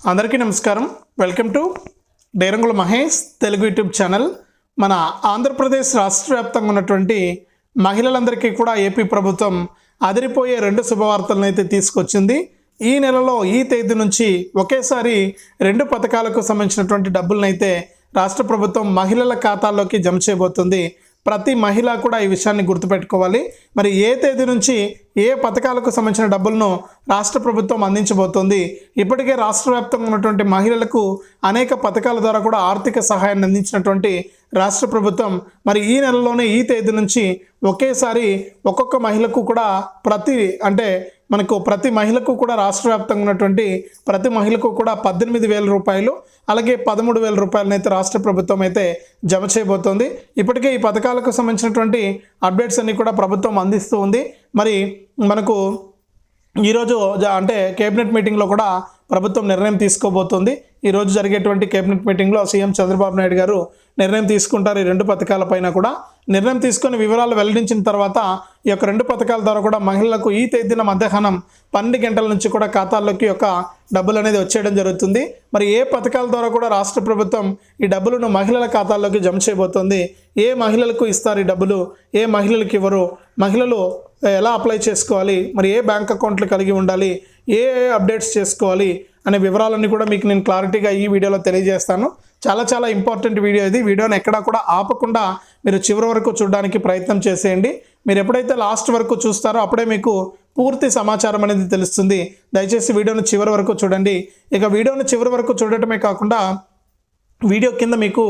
అందరికీ నమస్కారం. Welcome to డైరంగుల మహేష్ తెలుగు యూట్యూబ్ ఛానల్. మన ఆంధ్రప్రదేశ్ రాష్ట్ర వ్యాప్తంగా ఉన్నటువంటి మహిళలందరికీ కూడా ఏపీ ప్రభుత్వం అదిరిపోయే రెండు శుభవార్తలను అయితే తీసుకొచ్చింది. ఈ నెలలో ఈ తేదీ నుంచి ఒకేసారి రెండు పథకాలకు సంబంధించినటువంటి డబ్బులను అయితే రాష్ట్ర ప్రభుత్వం మహిళల ఖాతాల్లోకి జమ చేయబోతుంది. ప్రతి మహిళ కూడా ఈ విషయాన్ని గుర్తుపెట్టుకోవాలి. మరి ఏ తేదీ నుంచి ఏ పథకాలకు సంబంధించిన డబ్బులను రాష్ట్ర ప్రభుత్వం అందించబోతోంది? ఇప్పటికే రాష్ట్ర వ్యాప్తంగా ఉన్నటువంటి మహిళలకు అనేక పథకాల ద్వారా కూడా ఆర్థిక సహాయాన్ని అందించినటువంటి రాష్ట్ర ప్రభుత్వం మరి ఈ నెలలోనే ఈ తేదీ నుంచి ఒకేసారి ఒక్కొక్క మహిళకు కూడా ప్రతి అంటే మనకు ప్రతి మహిళకు కూడా రాష్ట్ర వ్యాప్తంగా ఉన్నటువంటి ప్రతి మహిళకు కూడా పద్దెనిమిది వేల రూపాయలు అలాగే పదమూడు వేల రూపాయలను అయితే రాష్ట్ర ప్రభుత్వం అయితే జమ చేయబోతోంది. ఇప్పటికే ఈ పథకాలకు సంబంధించినటువంటి అప్డేట్స్ అన్నీ కూడా ప్రభుత్వం అందిస్తూ ఉంది. మరి మనకు ఈరోజు అంటే కేబినెట్ మీటింగ్లో కూడా ప్రభుత్వం నిర్ణయం తీసుకోబోతోంది. ఈరోజు జరిగేటువంటి కేబినెట్ మీటింగ్లో సీఎం చంద్రబాబు నాయుడు గారు నిర్ణయం తీసుకుంటారు ఈ రెండు పథకాలపైన కూడా. నిర్ణయం తీసుకొని వివరాలు వెల్లడించిన తర్వాత ఈ యొక్క రెండు పథకాల ద్వారా కూడా మహిళలకు ఈ తేదీన మధ్యాహ్నం పన్నెండు గంటల నుంచి కూడా ఖాతాల్లోకి యొక్క డబ్బులు అనేది వచ్చేయడం జరుగుతుంది. మరి ఏ పథకాల ద్వారా కూడా రాష్ట్ర ప్రభుత్వం ఈ డబ్బులను మహిళల ఖాతాల్లోకి జమ చేయబోతోంది? ఏ మహిళలకు ఇస్తారు ఈ డబ్బులు? ఏ మహిళలకు ఇవ్వరు? మహిళలు ఎలా అప్లై చేసుకోవాలి? మరి ఏ బ్యాంక్ అకౌంట్లు కలిగి ఉండాలి? ఏ ఏ అప్డేట్స్ చేసుకోవాలి? అనే వివరాలన్నీ కూడా మీకు నేను క్లారిటీగా ఈ వీడియోలో తెలియజేస్తాను. చాలా చాలా ఇంపార్టెంట్ వీడియో ఇది. వీడియోని ఎక్కడా కూడా ఆపకుండా మీరు చివరి వరకు చూడడానికి ప్రయత్నం చేసేయండి. మీరు ఎప్పుడైతే లాస్ట్ వరకు చూస్తారో అప్పుడే మీకు పూర్తి సమాచారం అనేది తెలుస్తుంది. దయచేసి వీడియోను చివరి వరకు చూడండి. ఇక వీడియోను చివరి వరకు చూడటమే కాకుండా వీడియో కింద మీకు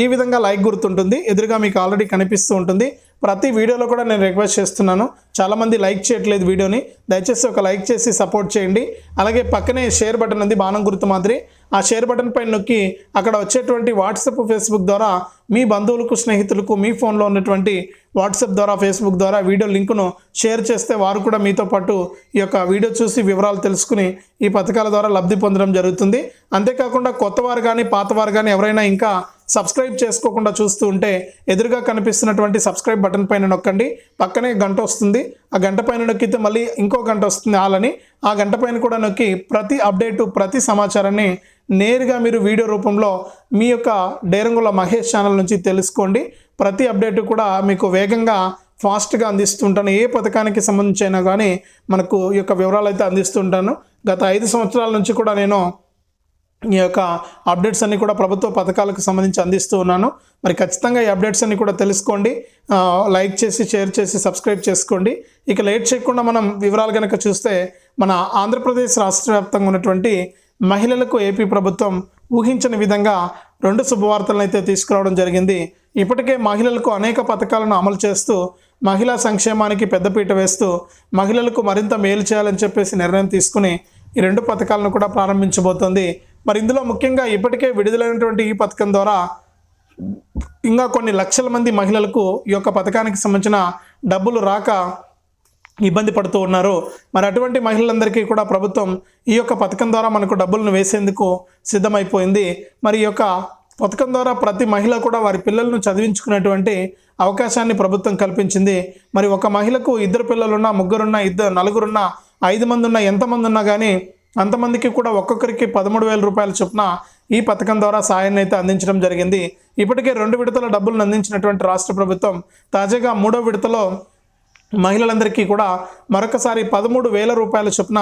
ఈ విధంగా లైక్ గుర్తుంటుంది. ఎదురుగా మీకు ఆల్రెడీ కనిపిస్తూ ఉంటుంది. ప్రతి వీడియోలో కూడా నేను రిక్వెస్ట్ చేస్తున్నాను. చాలామంది లైక్ చేయట్లేదు వీడియోని. దయచేసి ఒక లైక్ చేసి సపోర్ట్ చేయండి. అలాగే పక్కనే షేర్ బటన్ ఉంది. బాణం గుర్తు మాదిరి. ఆ షేర్ బటన్ పైన నొక్కి అక్కడ వచ్చేటువంటి వాట్సాప్ ఫేస్బుక్ ద్వారా మీ బంధువులకు స్నేహితులకు మీ ఫోన్లో ఉన్నటువంటి వాట్సాప్ ద్వారా ఫేస్బుక్ ద్వారా వీడియో లింకును షేర్ చేస్తే వారు కూడా మీతో పాటు ఈ యొక్క వీడియో చూసి వివరాలు తెలుసుకుని ఈ పథకాల ద్వారా లబ్ధి పొందడం జరుగుతుంది. అంతేకాకుండా కొత్తవారు కానీ పాతవారు కానీ ఎవరైనా ఇంకా సబ్స్క్రైబ్ చేసుకోకుండా చూస్తూ ఉంటే ఎదురుగా కనిపిస్తున్నటువంటి సబ్స్క్రైబ్ బటన్ పైన నొక్కండి. పక్కనే గంట వస్తుంది. ఆ గంట పైన నొక్కితే మళ్ళీ ఇంకో గంట వస్తుంది ఆలని. ఆ గంట పైన కూడా నొక్కి ప్రతి అప్డేటు ప్రతి సమాచారాన్ని నేరుగా మీరు వీడియో రూపంలో మీ యొక్క డేరంగుల మహేష్ ఛానల్ నుంచి తెలుసుకోండి. ప్రతి అప్డేటు కూడా మీకు వేగంగా ఫాస్ట్గా అందిస్తుంటాను. ఏ పథకానికి సంబంధించి అయినా కానీ మనకు ఈ యొక్క వివరాలు అయితే అందిస్తుంటాను. గత ఐదు సంవత్సరాల నుంచి కూడా నేను ఈ యొక్క అప్డేట్స్ అన్ని కూడా ప్రభుత్వ పథకాలకు సంబంధించి అందిస్తూ ఉన్నాను. మరి ఖచ్చితంగా ఈ అప్డేట్స్ అన్ని కూడా తెలుసుకోండి. లైక్ చేసి షేర్ చేసి సబ్స్క్రైబ్ చేసుకోండి. ఇక లేట్ చేయకుండా మనం వివరాలు కనుక చూస్తే మన ఆంధ్రప్రదేశ్ రాష్ట్ర వ్యాప్తంగా ఉన్నటువంటి మహిళలకు ఏపీ ప్రభుత్వం ఊహించని విధంగా రెండు శుభవార్తలను అయితే తీసుకురావడం జరిగింది. ఇప్పటికే మహిళలకు అనేక పథకాలను అమలు చేస్తూ మహిళా సంక్షేమానికి పెద్దపీట వేస్తూ మహిళలకు మరింత మేలు చేయాలని చెప్పేసి నిర్ణయం తీసుకుని ఈ రెండు పథకాలను కూడా ప్రారంభించబోతోంది. మరి ఇందులో ముఖ్యంగా ఇప్పటికే విడుదలైనటువంటి ఈ పథకం ద్వారా ఇంకా కొన్ని లక్షల మంది మహిళలకు ఈ యొక్క పథకానికి సంబంధించిన డబ్బులు రాక ఇబ్బంది పడుతూ ఉన్నారు. మరి అటువంటి మహిళలందరికీ కూడా ప్రభుత్వం ఈ యొక్క పథకం ద్వారా మనకు డబ్బులను వేసేందుకు సిద్ధమైపోయింది. మరి ఈ యొక్క పథకం ద్వారా ప్రతి మహిళ కూడా వారి పిల్లలను చదివించుకునేటువంటి అవకాశాన్ని ప్రభుత్వం కల్పించింది. మరి ఒక మహిళకు ఇద్దరు పిల్లలున్నా ముగ్గురున్నా ఇద్దరు నలుగురున్నా ఐదు మంది ఉన్నా ఎంతమంది ఉన్నా కానీ అంతమందికి కూడా ఒక్కొక్కరికి పదమూడు వేల రూపాయల చొప్పున ఈ పథకం ద్వారా సాయాన్ని అయితే అందించడం జరిగింది. ఇప్పటికే రెండు విడతల డబ్బులను అందించినటువంటి రాష్ట్ర ప్రభుత్వం తాజాగా మూడో విడతలో మహిళలందరికీ కూడా మరొకసారి పదమూడు వేల రూపాయల చొప్పున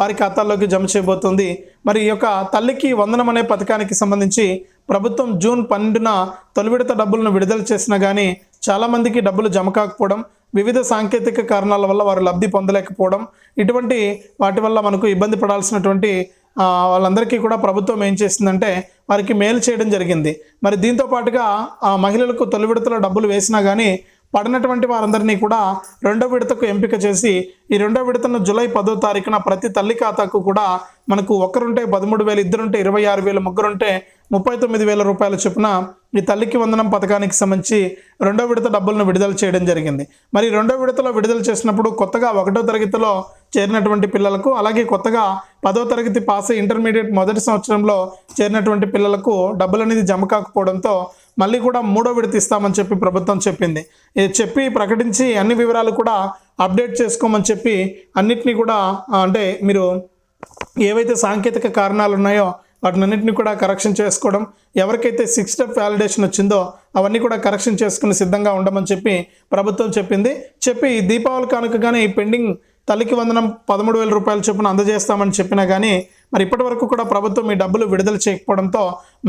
వారి ఖాతాల్లోకి జమ చేయబోతుంది. మరి ఈ యొక్క తల్లికి వందనం అనే పథకానికి సంబంధించి ప్రభుత్వం జూన్ పన్నెండున తొలి విడత డబ్బులను విడుదల చేసినా కానీ చాలామందికి డబ్బులు జమ కాకపోవడం వివిధ సాంకేతిక కారణాల వల్ల వారు లబ్ధి పొందలేకపోవడం ఇటువంటి వాటి వల్ల మనకు ఇబ్బంది పడాల్సినటువంటి వాళ్ళందరికీ కూడా ప్రభుత్వం ఏం చేసిందంటే వారికి మేలు చేయడం జరిగింది. మరి దీంతో పాటుగా ఆ మహిళలకు తొలి విడతలో డబ్బులు వేసినా కానీ పడినటువంటి వారందరినీ కూడా రెండో విడతకు ఎంపిక చేసి ఈ రెండో విడతను జూలై పదో తారీఖున ప్రతి తల్లి ఖాతాకు కూడా మనకు ఒక్కరుంటే పదమూడు వేలు ఇద్దరుంటే ఇరవై ఆరు వేలు ముగ్గురుంటే ముప్పై తొమ్మిది వేల రూపాయల చొప్పున ఈ తల్లికి వందనం పథకానికి సంబంధించి రెండో విడత డబ్బులను విడుదల చేయడం జరిగింది. మరి రెండో విడతలో విడుదల చేసినప్పుడు కొత్తగా ఒకటో తరగతిలో చేరినటువంటి పిల్లలకు అలాగే కొత్తగా పదో తరగతి పాస్ ఇంటర్మీడియట్ మొదటి సంవత్సరంలో చేరినటువంటి పిల్లలకు డబ్బులు అనేది జమ కాకపోవడంతో మళ్ళీ కూడా మూడో విడత ఇస్తామని చెప్పి ప్రభుత్వం చెప్పింది. ఇది చెప్పి ప్రకటించి అన్ని వివరాలు కూడా అప్డేట్ చేసుకోమని చెప్పి అన్నిటినీ కూడా అంటే మీరు ఏవైతే సాంకేతిక కారణాలు ఉన్నాయో వాటినన్నింటినీ కూడా కరెక్షన్ చేసుకోవడం ఎవరికైతే సిక్స్ స్టెప్ వ్యాలిడేషన్ వచ్చిందో అవన్నీ కూడా కరెక్షన్ చేసుకుని సిద్ధంగా ఉండమని చెప్పి ప్రభుత్వం చెప్పింది. చెప్పి దీపావళి కానుకగానే ఈ పెండింగ్ తల్లికి వందనం పదమూడు వేల రూపాయల చొప్పున అందజేస్తామని చెప్పినా కానీ మరి ఇప్పటి వరకు కూడా ప్రభుత్వం ఈ డబ్బులు విడుదల చేయకపోవడంతో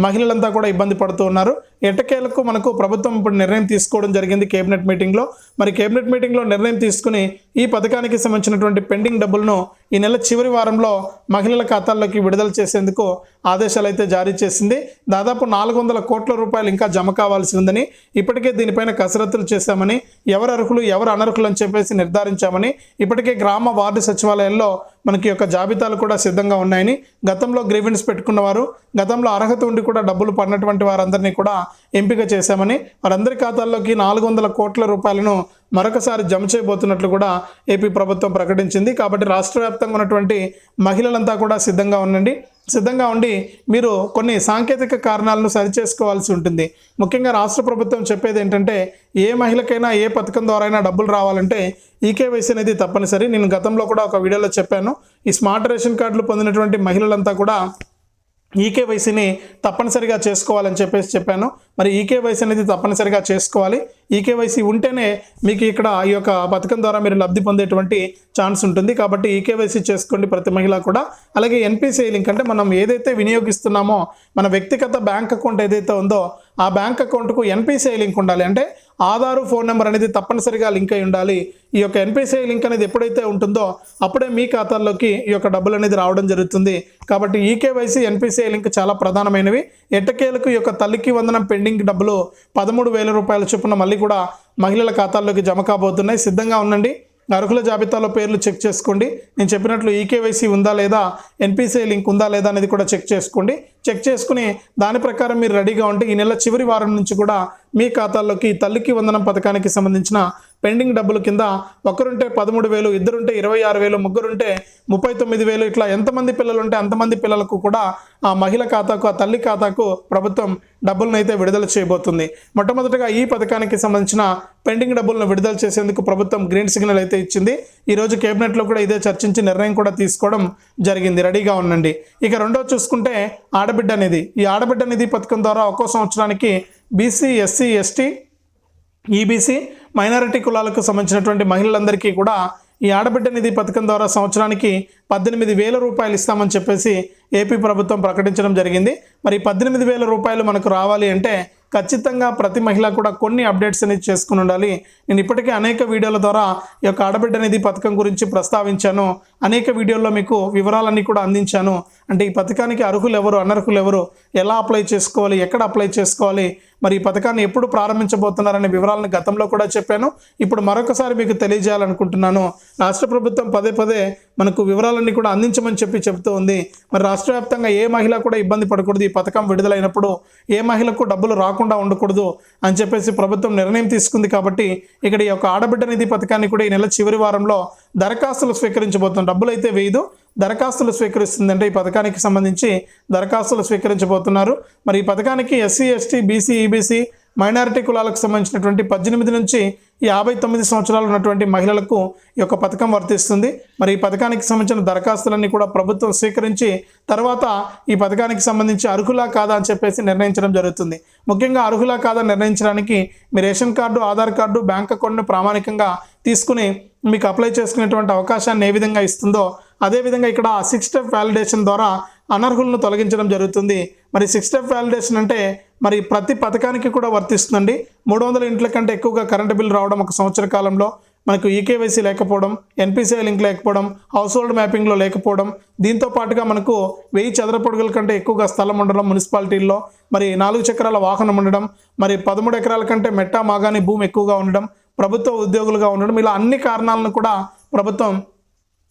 మహిళలంతా కూడా ఇబ్బంది పడుతూ ఉన్నారు. ఎటకేలకు మనకు ప్రభుత్వం ఇప్పుడు నిర్ణయం తీసుకోవడం జరిగింది కేబినెట్ మీటింగ్లో మరి కేబినెట్ మీటింగ్లో నిర్ణయం తీసుకుని ఈ పథకానికి సంబంధించినటువంటి పెండింగ్ డబ్బులను ఈ నెల చివరి వారంలో మహిళల ఖాతాల్లోకి విడుదల చేసేందుకు ఆదేశాలు అయితే జారీ చేసింది. దాదాపు నాలుగు వందల కోట్ల రూపాయలు ఇంకా జమ కావాల్సి ఉందని ఇప్పటికే దీనిపైన కసరత్తులు చేశామని ఎవరు అర్హులు ఎవరు అనర్హులు అని చెప్పేసి నిర్ధారించామని ఇప్పటికే గ్రామ వార్డు సచివాలయాల్లో మనకి యొక్క జాబితాలు కూడా సిద్ధంగా ఉన్నాయని. గతంలో గ్రీవెన్స్ పెట్టుకున్న వారు గతంలో అర్హత ఉండి కూడా డబ్బులు పడినటువంటి వారందరినీ కూడా ఎంపిక చేశామని. వారందరి ఖాతాల్లోకి నాలుగు వందల కోట్ల రూపాయలను మరొకసారి జమ చేయబోతున్నట్లు కూడా ఏపీ ప్రభుత్వం ప్రకటించింది. కాబట్టి రాష్ట్ర వ్యాప్తంగా ఉన్నటువంటి మహిళలంతా కూడా సిద్ధంగా ఉండండి. సిద్ధంగా ఉండి మీరు కొన్ని సాంకేతిక కారణాలను సరిచేసుకోవాల్సి ఉంటుంది. ముఖ్యంగా రాష్ట్ర ప్రభుత్వం చెప్పేది ఏంటంటే ఏ మహిళకైనా ఏ పథకం ద్వారా అయినా డబ్బులు రావాలంటే ఈకేవైసీ అనేది తప్పనిసరి. నేను గతంలో కూడా ఒక వీడియోలో చెప్పాను. ఈ స్మార్ట్ రేషన్ కార్డులు పొందినటువంటి మహిళలంతా కూడా ఈకేవైసీని తప్పనిసరిగా చేసుకోవాలని చెప్పేసి చెప్పాను. మరి ఈకేవైసీ అనేది తప్పనిసరిగా చేసుకోవాలి. ఈకేవైసీ ఉంటేనే మీకు ఇక్కడ ఈ యొక్క పథకం ద్వారా మీరు లబ్ధి పొందేటువంటి ఛాన్స్ ఉంటుంది. కాబట్టి ఈకేవైసీ చేసుకోండి ప్రతి మహిళ కూడా. అలాగే ఎన్పిసిఐ లింక్ అంటే మనం ఏదైతే వినియోగిస్తున్నామో మన వ్యక్తిగత బ్యాంక్ అకౌంట్ ఏదైతే ఉందో ఆ బ్యాంక్ అకౌంట్కు ఎన్పిసిఐ లింక్ ఉండాలి. అంటే ఆధారు ఫోన్ నెంబర్ అనేది తప్పనిసరిగా లింక్ అయి ఉండాలి. ఈ యొక్క ఎన్పిసిఐ లింక్ అనేది ఎప్పుడైతే ఉంటుందో అప్పుడే మీ ఖాతాల్లోకి ఈ యొక్క డబ్బులు అనేది రావడం జరుగుతుంది. కాబట్టి ఈకేవైసీ ఎన్పిసిఐ లింక్ చాలా ప్రధానమైనవి. ఎట్టకేలకు ఈ యొక్క తల్లికి వందనం పెండింగ్ డబ్బులు పదమూడు వేల రూపాయల చొప్పున మళ్ళీ కూడా మహిళల ఖాతాల్లోకి జమ కాబోతున్నాయి. సిద్ధంగా ఉండండి. అర్హుల జాబితాలో పేర్లు చెక్ చేసుకోండి. నేను చెప్పినట్లు ఈకేవైసీ ఉందా లేదా ఎన్పిసిఐ లింక్ ఉందా లేదా అనేది కూడా చెక్ చేసుకోండి. చెక్ చేసుకుని దాని ప్రకారం మీరు రెడీగా ఉంటే ఈ నెల చివరి వారం నుంచి కూడా మీ ఖాతాల్లోకి తల్లికి వందనం పథకానికి సంబంధించిన పెండింగ్ డబ్బులు కింద ఒకరుంటే పదమూడు వేలు ఇద్దరుంటే ఇరవై ఆరు వేలు ముగ్గురుంటే ముప్పై తొమ్మిది వేలు ఇట్లా ఎంతమంది పిల్లలు ఉంటే అంతమంది పిల్లలకు కూడా ఆ మహిళ ఖాతాకు ఆ తల్లి ఖాతాకు ప్రభుత్వం డబ్బులను అయితే విడుదల చేయబోతుంది. మొట్టమొదటగా ఈ పథకానికి సంబంధించిన పెండింగ్ డబ్బులను విడుదల చేసేందుకు ప్రభుత్వం గ్రీన్ సిగ్నల్ అయితే ఇచ్చింది. ఈరోజు కేబినెట్లో కూడా ఇదే చర్చించి నిర్ణయం కూడా తీసుకోవడం జరిగింది. రెడీగా ఉండండి. ఇక రెండో చూసుకుంటే ఆడ ఆడబిడ్డ నిధి. ఈ ఆడబిడ్డ నిధి పథకం ద్వారా ఒక్కో సంవత్సరానికి BC SC ST EBC minority కులాలకు సంబంధించినటువంటి మహిళలందరికీ కూడా ఈ ఆడబిడ్డ నిధి పథకం ద్వారా సంవత్సరానికి పద్దెనిమిది వేల రూపాయలు ఇస్తామని చెప్పేసి ఏపీ ప్రభుత్వం ప్రకటించడం జరిగింది. మరి పద్దెనిమిది వేల రూపాయలు మనకు రావాలి అంటే ఖచ్చితంగా ప్రతి మహిళ కూడా కొన్ని అప్డేట్స్ అనేది చేసుకుని ఉండాలి. నేను ఇప్పటికే అనేక వీడియోల ద్వారా ఈ యొక్క ఆడబిడ్డ నిధి పథకం గురించి ప్రస్తావించాను. అనేక వీడియోల్లో మీకు వివరాలన్నీ కూడా అందించాను. అంటే ఈ పథకానికి అర్హులు ఎవరు అనర్హులు ఎవరు ఎలా అప్లై చేసుకోవాలి ఎక్కడ అప్లై చేసుకోవాలి మరి ఈ పథకాన్ని ఎప్పుడు ప్రారంభించబోతున్నారనే వివరాలను గతంలో కూడా చెప్పాను. ఇప్పుడు మరొకసారి మీకు తెలియజేయాలనుకుంటున్నాను. రాష్ట్ర ప్రభుత్వం పదే పదే మనకు వివరాలన్నీ కూడా అందించమని చెప్పి చెబుతూ ఉంది. మరి రాష్ట్ర వ్యాప్తంగా ఏ మహిళ కూడా ఇబ్బంది పడకూడదు. ఈ పథకం విడుదలైనప్పుడు ఏ మహిళకు డబ్బులు రాకుండా ఉండకూడదు అని చెప్పేసి ప్రభుత్వం నిర్ణయం తీసుకుంది కాబట్టి ఇక్కడ ఈ యొక్క ఆడబిడ్డ నిధి పథకాన్ని కూడా ఈ నెల చివరి వారంలో దరఖాస్తులు స్వీకరించబోతున్న డబ్బులు అయితే వేయదు. దరఖాస్తులు స్వీకరిస్తుందంటే ఈ పథకానికి సంబంధించి దరఖాస్తులు స్వీకరించబోతున్నారు. మరి ఈ పథకానికి SC ST BC EBC minority కులాలకు సంబంధించినటువంటి పద్దెనిమిది నుంచి యాభై తొమ్మిది సంవత్సరాలు ఉన్నటువంటి మహిళలకు ఈ యొక్క పథకం వర్తిస్తుంది. మరి ఈ పథకానికి సంబంధించిన దరఖాస్తులన్నీ కూడా ప్రభుత్వం స్వీకరించి తర్వాత ఈ పథకానికి సంబంధించి అర్హులా కాదా అని చెప్పేసి నిర్ణయించడం జరుగుతుంది. ముఖ్యంగా అర్హులా కాదా నిర్ణయించడానికి మీ ration card Aadhaar card bank అకౌంట్ను ప్రామాణికంగా తీసుకుని మీకు అప్లై చేసుకునేటువంటి అవకాశాన్ని ఏ విధంగా ఇస్తుందో అదేవిధంగా ఇక్కడ సిక్స్ స్టెప్ వ్యాలిడేషన్ ద్వారా అనర్హులను తొలగించడం జరుగుతుంది. మరి సిక్స్ స్టెప్ వ్యాలిడేషన్ అంటే మరి ప్రతి పథకానికి కూడా వర్తిస్తుందండి. మూడు వందల ఇంట్ల కంటే ఎక్కువగా కరెంటు బిల్ రావడం ఒక సంవత్సర కాలంలో మనకు ఈకేవైసీ లేకపోవడం ఎన్పిసిఐ లింక్ లేకపోవడం హౌస్ హోల్డ్ మ్యాపింగ్లో లేకపోవడం దీంతో పాటుగా మనకు వెయ్యి చదరపొడుగుల కంటే ఎక్కువగా స్థలం ఉండడం మున్సిపాలిటీల్లో మరి నాలుగు చక్రాల వాహనం ఉండడం మరి పదమూడు ఎకరాల కంటే మెట్టా మాగాని భూమి ఎక్కువగా ఉండడం ప్రభుత్వ ఉద్యోగులుగా ఉండడం ఇలా అన్ని కారణాలను కూడా ప్రభుత్వం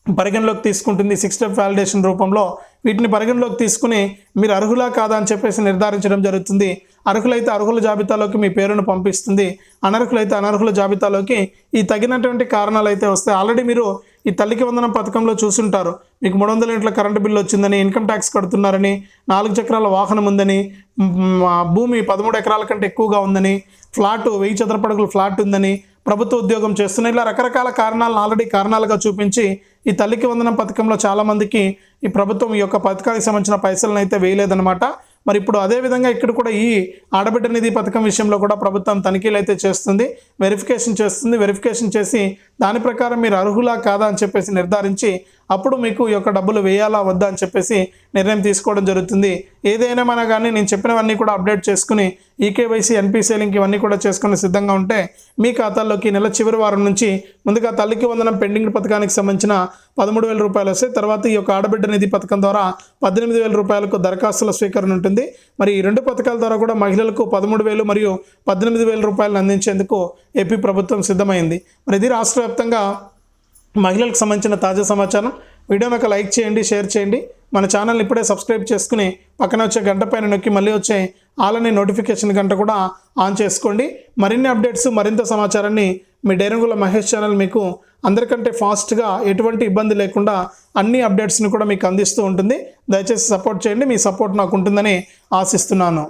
పరిగణలోకి తీసుకుంటుంది సిక్స్ స్టెప్ వ్యాలిడేషన్ రూపంలో. వీటిని పరిగణలోకి తీసుకుని మీరు అర్హులా కాదా అని చెప్పేసి నిర్ధారించడం జరుగుతుంది. అర్హులైతే అర్హుల జాబితాలోకి మీ పేరును పంపిస్తుంది. అనర్హులైతే అనర్హుల జాబితాలోకి ఈ తగినటువంటి కారణాలు అయితే వస్తాయి. ఆల్రెడీ మీరు ఈ తల్లికి వందనం పథకంలో చూసుంటారు. మీకు మూడు వందల ఇంట్లో కరెంటు బిల్లు వచ్చిందని ఇన్కమ్ ట్యాక్స్ కడుతున్నారని నాలుగు చక్రాల వాహనం ఉందని భూమి పదమూడు ఎకరాల కంటే ఎక్కువగా ఉందని ఫ్లాట్ వెయ్యి చదరపడుగుల ఫ్లాట్ ఉందని ప్రభుత్వ ఉద్యోగం చేస్తున్నాయి ఇలా రకరకాల కారణాలను ఆల్రెడీ కారణాలుగా చూపించి ఈ తల్లికి వందనం పథకంలో చాలామందికి ఈ ప్రభుత్వం ఈ యొక్క పథకానికి సంబంధించిన పైసలను అయితే వేయలేదన్నమాట. మరి ఇప్పుడు అదేవిధంగా ఇక్కడ కూడా ఈ ఆడబిడ్డ నిధి పథకం విషయంలో కూడా ప్రభుత్వం తనిఖీలు అయితే చేస్తుంది వెరిఫికేషన్ చేస్తుంది. వెరిఫికేషన్ చేసి దాని ప్రకారం మీరు అర్హులా కాదా అని చెప్పేసి నిర్ధారించి అప్పుడు మీకు ఈ యొక్క డబ్బులు వేయాలా వద్దా అని చెప్పేసి నిర్ణయం తీసుకోవడం జరుగుతుంది. ఏదైనా మన కానీ నేను చెప్పినవన్నీ కూడా అప్డేట్ చేసుకుని ఈకేవైసీ ఎన్పీసీ లింక్ ఇవన్నీ కూడా చేసుకుని సిద్ధంగా ఉంటే మీ ఖాతాల్లోకి నెల చివరి వారం నుంచి ముందుగా తల్లికి వందనం పెండింగ్ పథకానికి సంబంధించిన పదమూడు వేల రూపాయలు వస్తాయి. తర్వాత ఈ యొక్క ఆడబిడ్డ నిధి పథకం ద్వారా పద్దెనిమిది వేల రూపాయలకు దరఖాస్తుల స్వీకరణ ఉంటుంది. మరి ఈ రెండు పథకాల ద్వారా కూడా మహిళలకు పదమూడు వేలు మరియు పద్దెనిమిది వేల రూపాయలను అందించేందుకు ఏపీ ప్రభుత్వం సిద్ధమైంది. మరి ఇది రాష్ట్ర వ్యాప్తంగా మహిళలకు సంబంధించిన తాజా సమాచారం. వీడియో నాకు లైక్ చేయండి షేర్ చేయండి. మన ఛానల్ని ఇప్పుడే సబ్స్క్రైబ్ చేసుకుని పక్కన వచ్చే గంట పైన నొక్కి మళ్ళీ వచ్చే అలానే నోటిఫికేషన్ గంట కూడా ఆన్ చేసుకోండి. మరిన్ని అప్డేట్స్ మరింత సమాచారాన్ని మీ డైరంగుల మహేష్ ఛానల్ మీకు అందరికంటే ఫాస్ట్గా ఎటువంటి ఇబ్బంది లేకుండా అన్ని అప్డేట్స్ని కూడా మీకు అందిస్తూ ఉంటుంది. దయచేసి సపోర్ట్ చేయండి. మీ సపోర్ట్ నాకు ఉంటుందని ఆశిస్తున్నాను.